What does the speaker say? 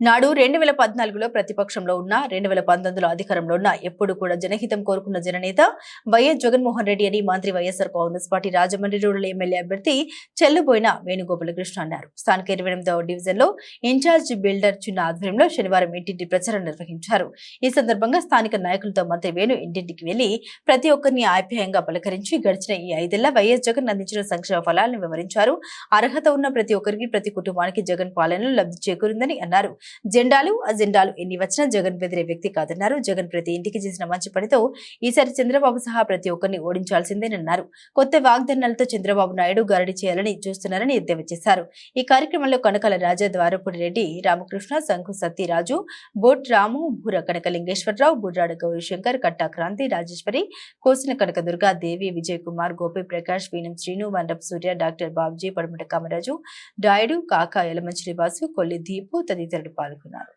నాడు రెండు వేల పద్నాలుగులో ప్రతిపక్షంలో ఉన్న రెండు వేల పంతొమ్మిదిలో అధికారంలో ఉన్న ఎప్పుడు కూడా జనహితం కోరుకున్న జననేత వైఎస్ జగన్మోహన్ రెడ్డి అని మంత్రి YSR Congress party Rajahmundry rural MLA అభ్యర్థి చెల్లుబోయిన వేణుగోపాలకృష్ణ అన్నారు. స్థానిక ఇరవై ఎనిమిదవ డివిజన్లో ఇన్ఛార్జ్ బిల్డర్ చిన్న ఆధ్వర్యంలో శనివారం ఇంటింటి ప్రచారం నిర్వహించారు. ఈ సందర్భంగా స్థానిక నాయకులతో మంత్రి వేణు ఇంటింటికి వెళ్ళి ప్రతి ఒక్కరిని ఆప్యాయంగా పలకరించి గడిచిన ఈ ఐదేళ్ళ వైఎస్ జగన్ అందించిన సంక్షేమ ఫలాలను వివరించారు. అర్హత ఉన్న ప్రతి ఒక్కరికి ప్రతి కుటుంబానికి జగన్ పాలనలో లబ్ధి చేకూరిందని అన్నారు. జెండాలు అజెండాలు ఎన్ని వచ్చినా జగన్ బెదిరే వ్యక్తి కాదన్నారు. జగన్ ప్రతి ఇంటికి చేసిన మంచి పనితో ఈసారి చంద్రబాబు సహా ప్రతి ఒక్కరిని ఓడించాల్సిందేనన్నారు. కొత్త వాగ్దానాలతో చంద్రబాబు నాయుడు గారడి చేయాలని చూస్తున్నారని ఎద్దేవా చేశారు. ఈ కార్యక్రమంలో కనకల రాజా ద్వారపుడి రెడ్డి రామకృష్ణ శంకు సత్యరాజు బోట్ రాము భూర కనక లింగేశ్వరరావు బుర్రాడ గౌరీశంకర్ కట్టా క్రాంతి రాజేశ్వరి కోసిన కనక దుర్గా దేవి విజయ్ కుమార్ గోపి ప్రకాష్ వీణం శ్రీను మండప్ సూర్య డాక్టర్ బాబ్జీ పడమట కామరాజు డాయుడు కాకా యలమంచిలి వాసు కొల్లి దీపు తదితరులు పాల్గొన్నారు